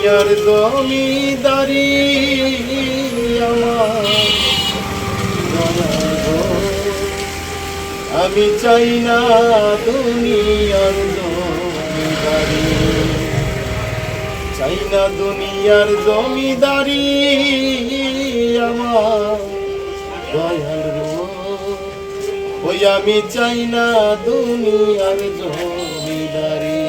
দুনিয়ার জমিদারি আমি চাই না দুনিয়ার জমিদারি। চাই না দুনিয়ার জমিদারি আমার। ওই আমি চাই না দুনিয়ার জমিদারি।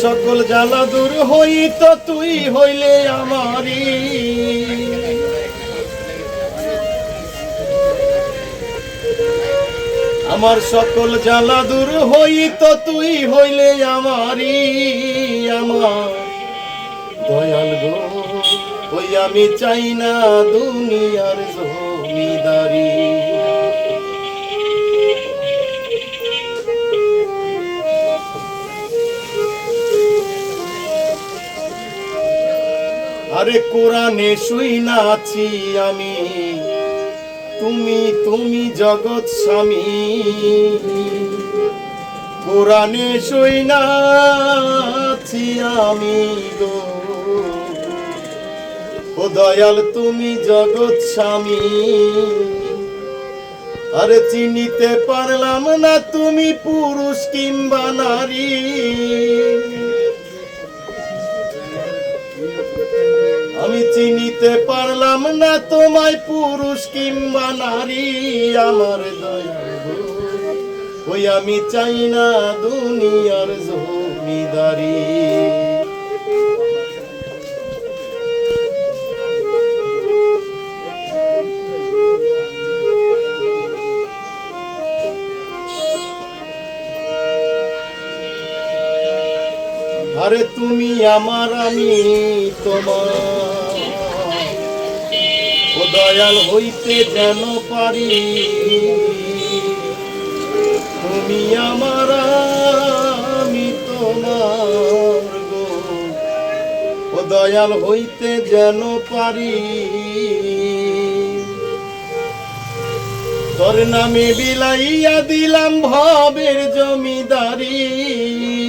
সকল জ্বালা দূর হইত, তুই হইলে আমারি আমার সকল জ্বালা দূর হইত, তুই হইলে আমারি আমার। দয়াল গো, ওই আমি চাই না দুনিয়ার জমিদারি। আরে কোরআনে শুই নাছি আমি। তুমি তুমি জগৎ স্বামী। কোরআনে শুই নাছি আমি গো। ও দয়াল, তুমি জগৎ স্বামী। আরে চিনিতে পারলাম না তুমি পুরুষ কিংবা নারী। আমি চিনিতে পারলাম না তোমায় পুরুষ কিংবা নারী, আমার ওই আমি চাই না দুনিয়ার জমিদারি। আরে তুমি আমার আমি তোমার দয়াল হইতে যেন পারি। তুমি আমার, আমি তোমার গো। ও দয়াল হইতে যেন পারি। তোর নামে বিলাইয়া দিলাম ভবের জমিদারি।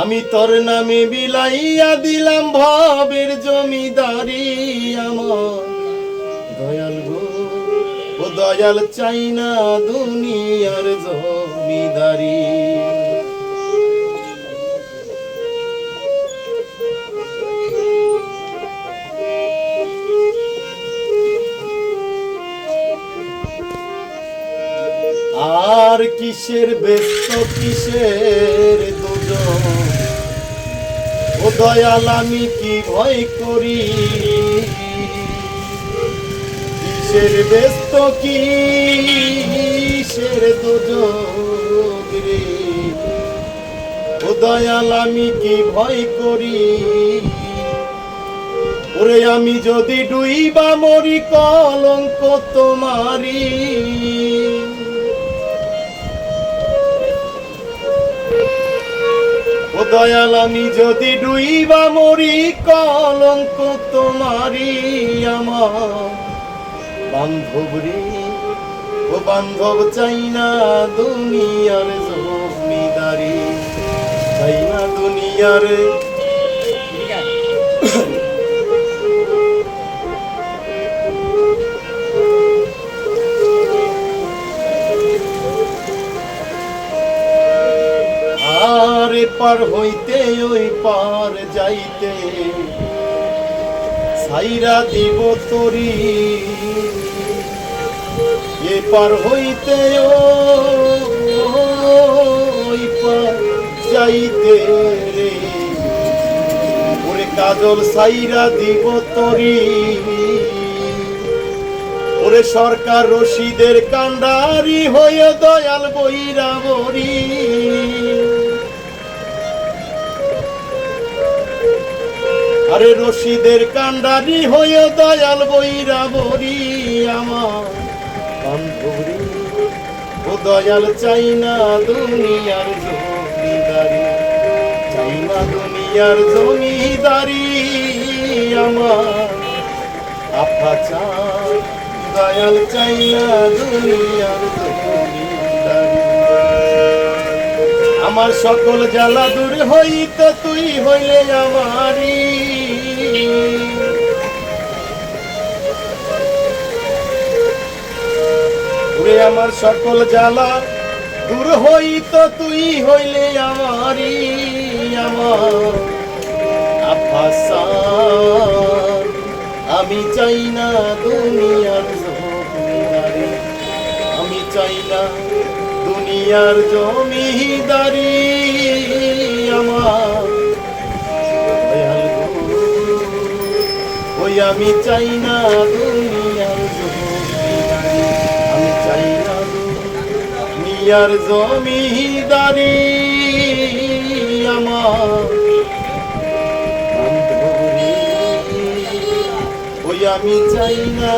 আমি তোর নামে বিলাইয়া দিলাম ভবের জমিদারি আমার। দয়াল গো, ও দয়াল চাই না দুনিয়ার জমিদারি। আর কিসের ব্যস্ত কিসের দুজন? দয়াল, আমি কি ভয় করি? কিসের ব্যস্ত কিসের দুজন রে? ও দয়াল, আমি কি ভয় করি? ওরে, আমি যদি ডুইবা মরি, কলঙ্ক তোমারি দয়াল, আমি যদি ডুইবা মরি, কলঙ্ক তোমারি আমার। বান্ধব রে, ও বান্ধব, চাই না দুনিয়ার জমিদারি। চাই না দুনিয়ার পার হইতে ওই পার যাইতে। সাইরা দিব তরি। এ পার হইতে ওই পার যাইতে রে। ওরে কাজল সাইরা দিব তরি। ওরে সরকার রশিদের কান্ডারি হয়ে দয়াল বইরা বরি আরে রশিদের কান্ডারি হয়ে দয়াল বইরা বরি আমার ও দয়াল চাই না দুনিয়ার জমিদারি, চাই না দুনিয়া দুনিয়ার জমিদারি আমার। আপা চাই দয়াল চাই না দুনিয়ার আমার সকল জ্বালা দূর হইতে তুই হইলে আমারি আমার সকল জ্বালা দূর হইত, তুই হইলে আমারি আমার আমি চাই না দুনিয়ার জমিদারি, আমি চাই না দুনিয়ার জমিদারি আমার। আমি চাই না দুনিয়ার আমি চাই না দুনিয়ার জমিদারি। আমার ওই আমি চাই না